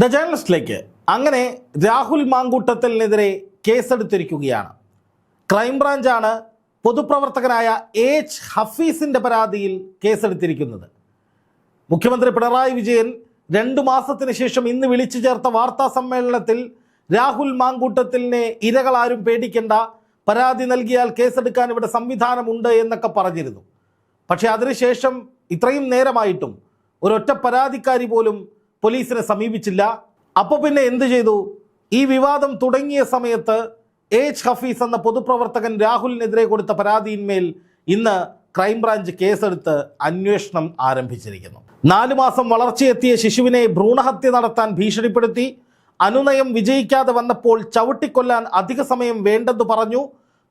The ജേണലിസ്റ്റിലേക്ക് അങ്ങനെ Rahul മാങ്കൂട്ടത്തലിനെതിരെ കേസെടുത്തിരിക്കുകയാണ്. ക്രൈംബ്രാഞ്ചാണ് പൊതുപ്രവർത്തകനായ H ഹഫീസിന്റെ പരാതിയിൽ കേസെടുത്തിരിക്കുന്നത്. മുഖ്യമന്ത്രി പിണറായി വിജയൻ രണ്ടു മാസത്തിന് ശേഷം ഇന്ന് വിളിച്ചു ചേർത്ത വാർത്താ സമ്മേളനത്തിൽ രാഹുൽ മാങ്കൂട്ടത്തിലിനെ ഇരകളാരും പേടിക്കേണ്ട പരാതി നൽകിയാൽ കേസെടുക്കാൻ ഇവിടെ സംവിധാനമുണ്ട് എന്നൊക്കെ പറഞ്ഞിരുന്നു. പക്ഷേ അതിനുശേഷം ഇത്രയും നേരമായിട്ടും ഒരൊറ്റ പരാതിക്കാരി പോലും പോലീസിനെ സമീപിച്ചില്ല. അപ്പോൾ പിന്നെ എന്ത് ചെയ്തു? ഈ വിവാദം തുടങ്ങിയ സമയത്ത് എച്ച് ഹഫീസ് എന്ന പൊതുപ്രവർത്തകൻ രാഹുലിനെതിരെ കൊടുത്ത പരാതിയിന്മേൽ ഇന്ന് ക്രൈംബ്രാഞ്ച് കേസെടുത്ത് അന്വേഷണം ആരംഭിച്ചിരിക്കുന്നു. നാലു മാസം വളർച്ചയെത്തിയ ശിശുവിനെ ഭ്രൂണഹത്യ നടത്താൻ ഭീഷണിപ്പെടുത്തി. അനുനയം വിജയിക്കാതെ വന്നപ്പോൾ ചവിട്ടിക്കൊല്ലാൻ അധിക സമയം വേണ്ടെന്ന് പറഞ്ഞു.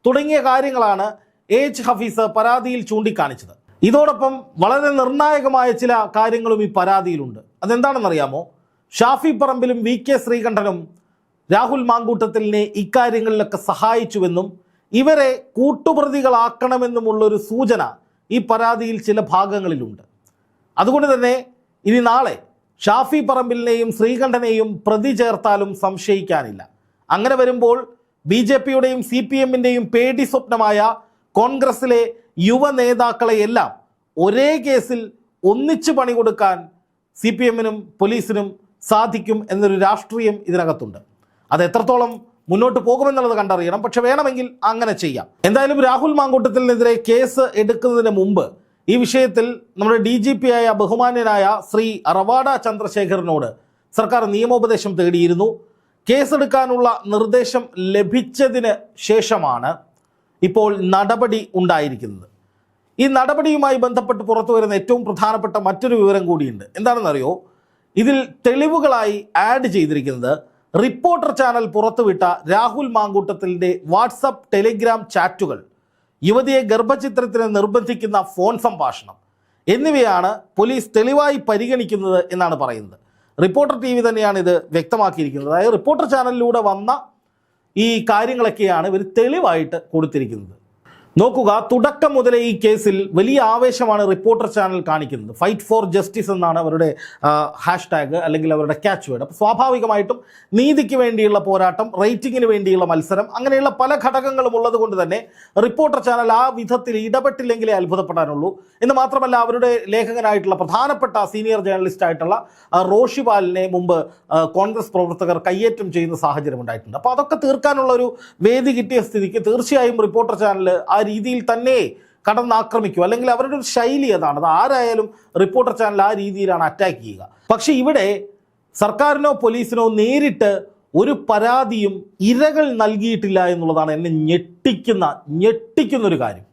തുടങ്ങിയ കാര്യങ്ങളാണ് എച്ച് ഹഫീസ് പരാതിയിൽ ചൂണ്ടിക്കാണിച്ചത്. ഇതോടൊപ്പം വളരെ നിർണായകമായ ചില കാര്യങ്ങളും ഈ പരാതിയിലുണ്ട്. അതെന്താണെന്നറിയാമോ? ഷാഫി പറമ്പിലും വി കെ ശ്രീകണ്ഠനും രാഹുൽ മാങ്കൂട്ടത്തിലിനെ ഇക്കാര്യങ്ങളിലൊക്കെ സഹായിച്ചുവെന്നും ഇവരെ കൂട്ടുപ്രതികളാക്കണമെന്നുമുള്ളൊരു സൂചന ഈ പരാതിയിൽ ചില ഭാഗങ്ങളിലുണ്ട്. അതുകൊണ്ട് തന്നെ ഇനി നാളെ ഷാഫി പറമ്പിലിനെയും ശ്രീകണ്ഠനെയും പ്രതി ചേർത്താലും സംശയിക്കാനില്ല. അങ്ങനെ വരുമ്പോൾ ബി ജെ പിയുടെയും സി പി എമ്മിന്റെയും പേടി സ്വപ്നമായ കോൺഗ്രസിലെ യുവ നേതാക്കളെയെല്ലാം ഒരേ കേസിൽ ഒന്നിച്ചു പണി കൊടുക്കാൻ സി പി എമ്മിനും പോലീസിനും സാധിക്കും എന്നൊരു രാഷ്ട്രീയം ഇതിനകത്തുണ്ട്. അത് എത്രത്തോളം മുന്നോട്ട് പോകുമെന്നുള്ളത് കണ്ടറിയണം. പക്ഷെ വേണമെങ്കിൽ അങ്ങനെ ചെയ്യാം. എന്തായാലും രാഹുൽ മാങ്കൂട്ടത്തിനെതിരെ കേസ് എടുക്കുന്നതിന് മുമ്പ് ഈ വിഷയത്തിൽ നമ്മുടെ ഡി ജി പി ആയ ബഹുമാന്യനായ ശ്രീ റവാഡ ചന്ദ്രശേഖരനോട് സർക്കാർ നിയമോപദേശം തേടിയിരുന്നു. കേസെടുക്കാനുള്ള നിർദ്ദേശം ലഭിച്ചതിന് ശേഷമാണ് ഇപ്പോൾ നടപടി ഉണ്ടായിരിക്കുന്നത്. ഈ നടപടിയുമായി ബന്ധപ്പെട്ട് പുറത്തു വരുന്ന ഏറ്റവും പ്രധാനപ്പെട്ട മറ്റൊരു വിവരം കൂടിയുണ്ട്. എന്താണെന്നറിയോ? ഇതിൽ തെളിവുകളായി ആഡ് ചെയ്തിരിക്കുന്നത് റിപ്പോർട്ടർ ചാനൽ പുറത്തുവിട്ട രാഹുൽ മാങ്കൂട്ടത്തിന്റെ വാട്സപ്പ് ടെലിഗ്രാം ചാറ്റുകൾ. യുവതിയെ ഗർഭചിത്രത്തിന് നിർബന്ധിക്കുന്ന ഫോൺ സംഭാഷണം. എന്നിവയാണ് പോലീസ് തെളിവായി പരിഗണിക്കുന്നത് എന്നാണ് പറയുന്നത്. റിപ്പോർട്ടർ ടി വി തന്നെയാണ് ഇത് വ്യക്തമാക്കിയിരിക്കുന്നത്. അതായത് റിപ്പോർട്ടർ ചാനലിലൂടെ വന്ന ഈ കാര്യങ്ങളൊക്കെയാണ് ഇവർ തെളിവായിട്ട് കൊടുത്തിരിക്കുന്നത്. നോക്കുക തുടക്കം മുതലേ ഈ കേസിൽ വലിയ ആവേശമാണ് റിപ്പോർട്ടർ ചാനൽ കാണിക്കുന്നത്. ഫൈറ്റ് ഫോർ ജസ്റ്റിസ് എന്നാണ് അവരുടെ ഹാഷ്ടാഗ് അല്ലെങ്കിൽ അവരുടെ ക്യാച്ച് വേർഡ് അപ്പോൾ സ്വാഭാവികമായിട്ടും നീതിക്ക് വേണ്ടിയുള്ള പോരാട്ടം റേറ്റിങ്ങിന് വേണ്ടിയുള്ള മത്സരം അങ്ങനെയുള്ള പല ഘടകങ്ങളും ഉള്ളതുകൊണ്ട് തന്നെ റിപ്പോർട്ടർ ചാനൽ ആ വിധത്തിൽ ഇടപെട്ടില്ലെങ്കിലേ അത്ഭുതപ്പെടാനുള്ളൂ. എന്ന് മാത്രമല്ല അവരുടെ ലേഖകനായിട്ടുള്ള പ്രധാനപ്പെട്ട സീനിയർ ജേർണലിസ്റ്റ് ആയിട്ടുള്ള റോഷിപാലിനെ റോഷി പാലിനെ മുമ്പ് കോൺഗ്രസ് പ്രവർത്തകർ കയ്യേറ്റം ചെയ്യുന്ന സാഹചര്യം ഉണ്ടായിട്ടുണ്ട്. അപ്പോൾ അതൊക്കെ തീർക്കാനുള്ള ഒരു വേദി കിട്ടിയ സ്ഥിതിക്ക് തീർച്ചയായും റിപ്പോർട്ടർ ചാനൽ ആ രീതിയിൽ തന്നെ കടന്നാക്രമിക്കും. അല്ലെങ്കിൽ അവരുടെ ഒരു ശൈലി അതാണ്. അത് ആരായാലും റിപ്പോർട്ടർ ചാനൽ ആ രീതിയിലാണ് അറ്റാക്ക് ചെയ്യുക. പക്ഷേ ഇവിടെ സർക്കാരിനോ പോലീസിനോ നേരിട്ട് ഒരു പരാതിയും ഇരകൾ നൽകിയിട്ടില്ല എന്നുള്ളതാണ് എന്നെ ഞെട്ടിക്കുന്ന ഒരു കാര്യം.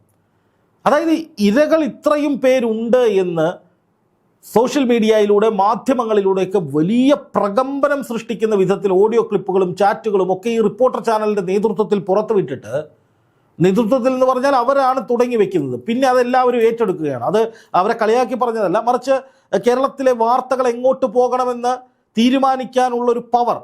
അതായത് ഇരകൾ ഇത്രയും പേരുണ്ട് എന്ന് സോഷ്യൽ മീഡിയയിലൂടെ മാധ്യമങ്ങളിലൂടെയൊക്കെ വലിയ പ്രകമ്പനം സൃഷ്ടിക്കുന്ന വിധത്തിൽ ഓഡിയോ ക്ലിപ്പുകളും ചാറ്റുകളും ഒക്കെ ഈ റിപ്പോർട്ടർ ചാനലിന്റെ നേതൃത്വത്തിൽ പുറത്തുവിട്ടിട്ട് നേതൃത്വത്തിൽ എന്ന് പറഞ്ഞാൽ അവരാണ് തുടങ്ങി വെക്കുന്നത്. പിന്നെ അതെല്ലാവരും ഏറ്റെടുക്കുകയാണ്. അത് അവരെ കളിയാക്കി പറഞ്ഞതല്ല. മറിച്ച് കേരളത്തിലെ വാർത്തകൾ എങ്ങോട്ട് പോകണമെന്ന് തീരുമാനിക്കാനുള്ള ഒരു പവർ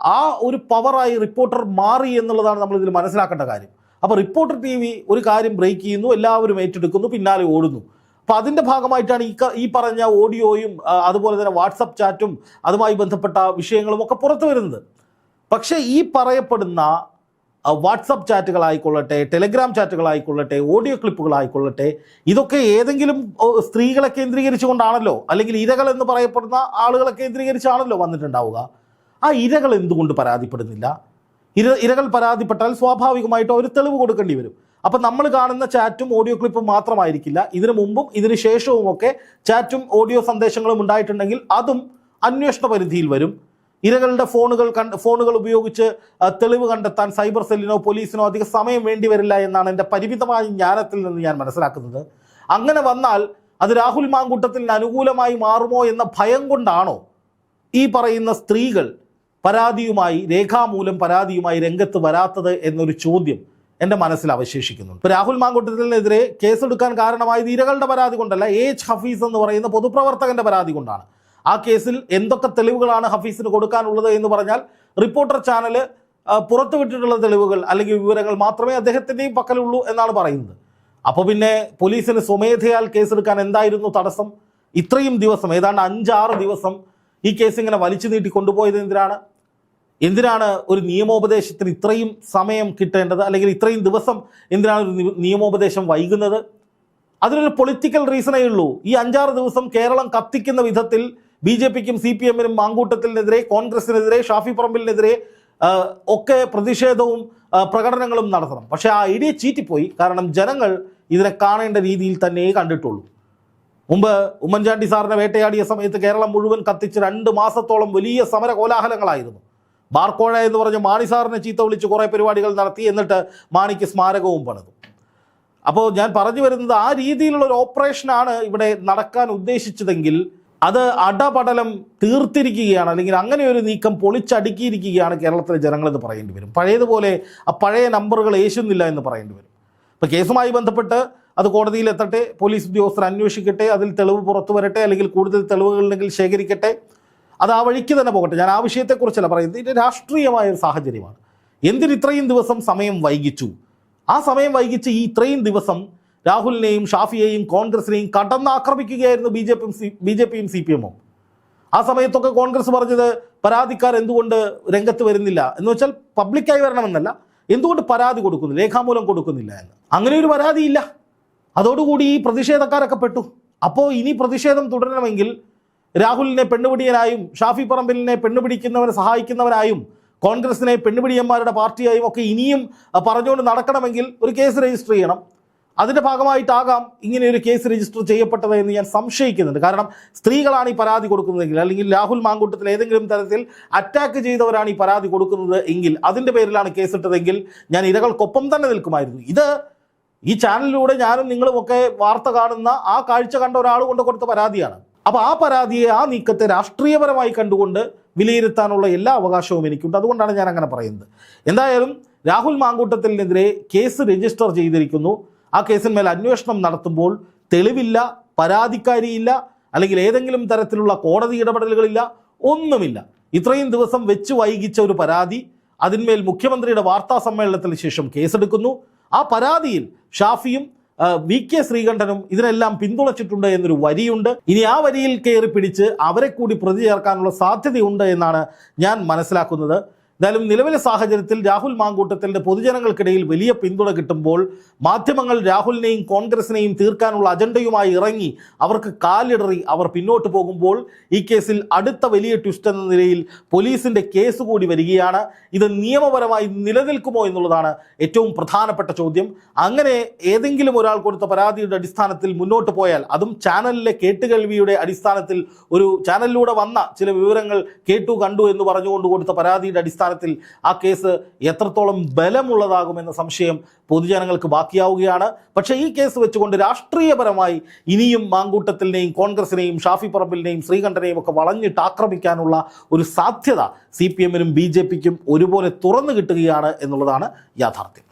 ആ ഒരു പവറായി റിപ്പോർട്ടർ മാറി എന്നുള്ളതാണ് നമ്മൾ ഇതിൽ മനസ്സിലാക്കേണ്ട കാര്യം. അപ്പോൾ റിപ്പോർട്ടർ ടി വി ഒരു കാര്യം ബ്രേക്ക് ചെയ്യുന്നു എല്ലാവരും ഏറ്റെടുക്കുന്നു പിന്നാലെ ഓടുന്നു. അപ്പോൾ അതിന്റെ ഭാഗമായിട്ടാണ് ഈ ഈ പറഞ്ഞ ഓഡിയോയും അതുപോലെ തന്നെ വാട്സപ്പ് ചാറ്റും അതുമായി ബന്ധപ്പെട്ട വിഷയങ്ങളും ഒക്കെ പുറത്തു വരുന്നത്. പക്ഷേ ഈ പറയപ്പെടുന്ന വാട്സപ്പ് ചാറ്റുകളായിക്കൊള്ളട്ടെ ടെലഗ്രാം ചാറ്റുകളായിക്കൊള്ളട്ടെ ഓഡിയോ ക്ലിപ്പുകളായിക്കൊള്ളട്ടെ ഇതൊക്കെ ഏതെങ്കിലും സ്ത്രീകളെ കേന്ദ്രീകരിച്ചുകൊണ്ടാണല്ലോ അല്ലെങ്കിൽ ഇരകൾ എന്ന് പറയപ്പെടുന്ന ആളുകളെ കേന്ദ്രീകരിച്ചാണല്ലോ വന്നിട്ടുണ്ടാവുക. ആ ഇരകൾ എന്തുകൊണ്ട് പരാതിപ്പെടുന്നില്ല? ഇര ഇരകൾ പരാതിപ്പെട്ടാൽ സ്വാഭാവികമായിട്ടും അവർ തെളിവ് കൊടുക്കേണ്ടി വരും. അപ്പം നമ്മൾ കാണുന്ന ചാറ്റും ഓഡിയോ ക്ലിപ്പും മാത്രമായിരിക്കില്ല. ഇതിനു മുമ്പും ഇതിനു ശേഷവും ഒക്കെ ചാറ്റും ഓഡിയോ സന്ദേശങ്ങളും ഉണ്ടായിട്ടുണ്ടെങ്കിൽ അതും അന്വേഷണ പരിധിയിൽ വരും. ഇരകളുടെ ഫോണുകൾ ഫോണുകൾ ഉപയോഗിച്ച് തെളിവ് കണ്ടെത്താൻ സൈബർ സെല്ലിനോ പോലീസിനോ അധിക സമയം വേണ്ടി വരില്ല എന്നാണ് എന്റെ പരിമിതമായ ജ്ഞാനത്തിൽ നിന്ന് ഞാൻ മനസ്സിലാക്കുന്നത്. അങ്ങനെ വന്നാൽ അത് രാഹുൽ മാങ്കൂട്ടത്തിന് അനുകൂലമായി മാറുമോ എന്ന ഭയം കൊണ്ടാണോ ഈ പറയുന്ന സ്ത്രീകൾ പരാതിയുമായി രേഖാമൂലം പരാതിയുമായി രംഗത്ത് വരാത്തത് എന്നൊരു ചോദ്യം എന്റെ മനസ്സിൽ അവശേഷിക്കുന്നുണ്ട്. ഇപ്പോൾ രാഹുൽ മാങ്കൂട്ടത്തിനെതിരെ കേസെടുക്കാൻ കാരണമായത് ഇരകളുടെ പരാതി കൊണ്ടല്ല എച്ച് ഹഫീസ് എന്ന് പറയുന്ന പൊതുപ്രവർത്തകന്റെ പരാതി കൊണ്ടാണ്. ആ കേസിൽ എന്തൊക്കെ തെളിവുകളാണ് ഹഫീസിന് കൊടുക്കാനുള്ളത് എന്ന് പറഞ്ഞാൽ റിപ്പോർട്ടർ ചാനൽ പുറത്തുവിട്ടിട്ടുള്ള തെളിവുകൾ അല്ലെങ്കിൽ വിവരങ്ങൾ മാത്രമേ അദ്ദേഹത്തിന്റെയും പക്കലുള്ളൂ എന്നാണ് പറയുന്നത്. അപ്പോൾ പിന്നെ പോലീസിന് സ്വമേധയാൽ കേസെടുക്കാൻ എന്തായിരുന്നു തടസ്സം? ഇത്രയും ദിവസം ഏതാണ്ട് അഞ്ചാറ് ദിവസം ഈ കേസ് ഇങ്ങനെ വലിച്ചു നീട്ടി കൊണ്ടുപോയത് എന്തിനാണ്? എന്തിനാണ് ഒരു നിയമോപദേശത്തിന് ഇത്രയും സമയം കിട്ടേണ്ടത്? അല്ലെങ്കിൽ ഇത്രയും ദിവസം എന്തിനാണ് ഒരു നിയമോപദേശം വൈകുന്നത്? അതിനൊരു പൊളിറ്റിക്കൽ റീസണേ ഉള്ളൂ ഈ അഞ്ചാറ് ദിവസം കേരളം കത്തിക്കുന്ന വിധത്തിൽ ബി ജെ പിക്കും സി പി എമ്മിനും മാങ്കൂട്ടത്തിനെതിരെ കോൺഗ്രസിനെതിരെ ഷാഫി പറമ്പിലിനെതിരെ ഒക്കെ പ്രതിഷേധവും പ്രകടനങ്ങളും നടത്തണം. പക്ഷേ ആ ഐഡിയ ചീറ്റിപ്പോയി. കാരണം ജനങ്ങൾ ഇതിനെ കാണേണ്ട രീതിയിൽ തന്നെ കണ്ടിട്ടുള്ളൂ. മുമ്പ് ഉമ്മൻചാണ്ടി സാറിനെ വേട്ടയാടിയ സമയത്ത് കേരളം മുഴുവൻ കത്തിച്ച് രണ്ട് മാസത്തോളം വലിയ സമര കോലാഹലങ്ങളായിരുന്നു. ബാർക്കോഴ എന്ന് പറഞ്ഞ് മാണി സാറിനെ ചീത്ത വിളിച്ച് കുറേ പരിപാടികൾ നടത്തി എന്നിട്ട് മാണിക്ക് സ്മാരകവും പണിതു. അപ്പോൾ ഞാൻ പറഞ്ഞു വരുന്നത് ആ രീതിയിലുള്ള ഒരു ഓപ്പറേഷനാണ് ഇവിടെ നടക്കാൻ ഉദ്ദേശിച്ചതെങ്കിൽ അത് അടപടലം തീർത്തിരിക്കുകയാണ് അല്ലെങ്കിൽ അങ്ങനെ ഒരു നീക്കം പൊളിച്ചടുക്കിയിരിക്കുകയാണ് കേരളത്തിലെ ജനങ്ങളെന്ന് പറയേണ്ടി വരും. പഴയതുപോലെ ആ പഴയ നമ്പറുകൾ ഏശുന്നില്ല എന്ന് പറയേണ്ടി വരും. ഇപ്പോൾ കേസുമായി ബന്ധപ്പെട്ട് അത് കോടതിയിൽ എത്തട്ടെ പോലീസ് ഉദ്യോഗസ്ഥർ അന്വേഷിക്കട്ടെ അതിൽ തെളിവ് പുറത്തു വരട്ടെ അല്ലെങ്കിൽ കൂടുതൽ തെളിവുകളുണ്ടെങ്കിൽ ശേഖരിക്കട്ടെ അത് ആ വഴിക്ക് തന്നെ പോകട്ടെ. ഞാൻ ആ വിഷയത്തെക്കുറിച്ചല്ല പറയുന്നത്. ഇതിന്റെ രാഷ്ട്രീയമായ ഒരു സാഹചര്യമാണ്. എന്തിന് ഇത്രയും ദിവസം സമയം വൈകിച്ചു? ആ സമയം വൈകിച്ച് ഈ ഇത്രയും ദിവസം രാഹുലിനെയും ഷാഫിയെയും കോൺഗ്രസിനെയും കടന്നാക്രമിക്കുകയായിരുന്നു ബി ജെ പിയും സി ബി ജെ പിയും സി പി എമ്മും. ആ സമയത്തൊക്കെ കോൺഗ്രസ് പറഞ്ഞത് പരാതിക്കാർ എന്തുകൊണ്ട് രംഗത്ത് വരുന്നില്ല? എന്ന് വെച്ചാൽ പബ്ലിക്കായി വരണമെന്നല്ല. എന്തുകൊണ്ട് പരാതി കൊടുക്കുന്നില്ല രേഖാമൂലം കൊടുക്കുന്നില്ല എന്ന്. അങ്ങനെ ഒരു പരാതിയില്ല. അതോടുകൂടി ഈ പ്രതിഷേധക്കാരൊക്കെ പെട്ടു. അപ്പോൾ ഇനി പ്രതിഷേധം തുടരണമെങ്കിൽ രാഹുലിനെ പെണ്ണുപിടിയനായും ഷാഫി പറമ്പിലിനെ പെണ്ണുപിടിക്കുന്നവരെ സഹായിക്കുന്നവരായും കോൺഗ്രസിനെ പെണ്ണുപിടിയന്മാരുടെ പാർട്ടിയായും ഒക്കെ ഇനിയും പറഞ്ഞുകൊണ്ട് നടക്കണമെങ്കിൽ ഒരു കേസ് രജിസ്റ്റർ ചെയ്യണം. അതിന്റെ ഭാഗമായിട്ടാകാം ഇങ്ങനെ ഒരു കേസ് രജിസ്റ്റർ ചെയ്യപ്പെട്ടത് എന്ന് ഞാൻ സംശയിക്കുന്നുണ്ട്. കാരണം സ്ത്രീകളാണ് ഈ പരാതി കൊടുക്കുന്നതെങ്കിൽ അല്ലെങ്കിൽ രാഹുൽ മാങ്കൂട്ടത്തിൽ ഏതെങ്കിലും തരത്തിൽ അറ്റാക്ക് ചെയ്തവരാണ് ഈ പരാതി കൊടുക്കുന്നത് എങ്കിൽ അതിന്റെ പേരിലാണ് കേസിട്ടതെങ്കിൽ ഞാൻ ഇരകൾക്കൊപ്പം തന്നെ നിൽക്കുമായിരുന്നു. ഇത് ഈ ചാനലിലൂടെ ഞാനും നിങ്ങളും ഒക്കെ വാർത്ത കാണുന്ന ആ കാഴ്ച കണ്ട ഒരാൾ കൊണ്ട് കൊടുത്ത പരാതിയാണ്. അപ്പോൾ ആ പരാതിയെ ആ നീക്കത്തെ രാഷ്ട്രീയപരമായി കണ്ടുകൊണ്ട് വിലയിരുത്താനുള്ള എല്ലാ അവകാശവും എനിക്കുണ്ട്. അതുകൊണ്ടാണ് ഞാൻ അങ്ങനെ പറയുന്നത്. എന്തായാലും രാഹുൽ മാങ്കൂട്ടത്തിനെതിരെ കേസ് രജിസ്റ്റർ ചെയ്തിരിക്കുന്നു. ആ കേസിന്മേൽ അന്വേഷണം നടത്തുമ്പോൾ തെളിവില്ല പരാതിക്കാരിയില്ല അല്ലെങ്കിൽ ഏതെങ്കിലും തരത്തിലുള്ള കോടതി ഇടപെടലുകളില്ല ഒന്നുമില്ല. ഇത്രയും ദിവസം വെച്ച് വൈകിച്ച ഒരു പരാതി അതിന്മേൽ മുഖ്യമന്ത്രിയുടെ വാർത്താ സമ്മേളനത്തിന് ശേഷം കേസെടുക്കുന്നു. ആ പരാതിയിൽ ഷാഫിയും വി കെ ശ്രീകണ്ഠനും ഇതിനെല്ലാം പിന്തുണച്ചിട്ടുണ്ട് എന്നൊരു വരിയുണ്ട്. ഇനി ആ വരിയിൽ കയറി പിടിച്ച് അവരെ കൂടി പ്രതി ചേർക്കാനുള്ള സാധ്യതയുണ്ട് എന്നാണ് ഞാൻ മനസ്സിലാക്കുന്നത്. എന്തായാലും നിലവിലെ സാഹചര്യത്തിൽ രാഹുൽ മാങ്കൂട്ടത്തിന്റെ പൊതുജനങ്ങൾക്കിടയിൽ വലിയ പിന്തുണ കിട്ടുമ്പോൾ മാധ്യമങ്ങൾ രാഹുലിനെയും കോൺഗ്രസിനെയും തീർക്കാനുള്ള അജണ്ടയുമായി ഇറങ്ങി അവർക്ക് കാലിടറി അവർ പിന്നോട്ട് പോകുമ്പോൾ ഈ കേസിൽ അടുത്ത വലിയ ട്വിസ്റ്റ് എന്ന നിലയിൽ പോലീസിന്റെ കേസ് കൂടി വരികയാണ്. ഇത് നിയമപരമായി നിലനിൽക്കുമോ എന്നുള്ളതാണ് ഏറ്റവും പ്രധാനപ്പെട്ട ചോദ്യം. അങ്ങനെ ഏതെങ്കിലും ഒരാൾ കൊടുത്ത പരാതിയുടെ അടിസ്ഥാനത്തിൽ മുന്നോട്ട് പോയാൽ അതും ചാനലിലെ കേട്ടുകേൾവിയുടെ അടിസ്ഥാനത്തിൽ ഒരു ചാനലിലൂടെ വന്ന ചില വിവരങ്ങൾ കേട്ടു കണ്ടു എന്ന് പറഞ്ഞുകൊണ്ട് കൊടുത്ത പരാതിയുടെ അടിസ്ഥാനത്തിൽ ആ കേസ് എത്രത്തോളം ബലമുള്ളതാകുമെന്ന സംശയം പൊതുജനങ്ങൾക്ക് ബാക്കിയാവുകയാണ്. പക്ഷേ ഈ കേസ് വെച്ചുകൊണ്ട് രാഷ്ട്രീയപരമായി ഇനിയും മാങ്കൂട്ടത്തിനെയും കോൺഗ്രസിനെയും ഷാഫി പറമ്പിലിനെയും ശ്രീകണ്ഠനെയും ഒക്കെ വളഞ്ഞിട്ട് ആക്രമിക്കാനുള്ള ഒരു സാധ്യത സി പി എമ്മിനും ബി ജെ പിക്കും ഒരുപോലെ തുറന്നു കിട്ടുകയാണ് എന്നുള്ളതാണ് യാഥാർത്ഥ്യം.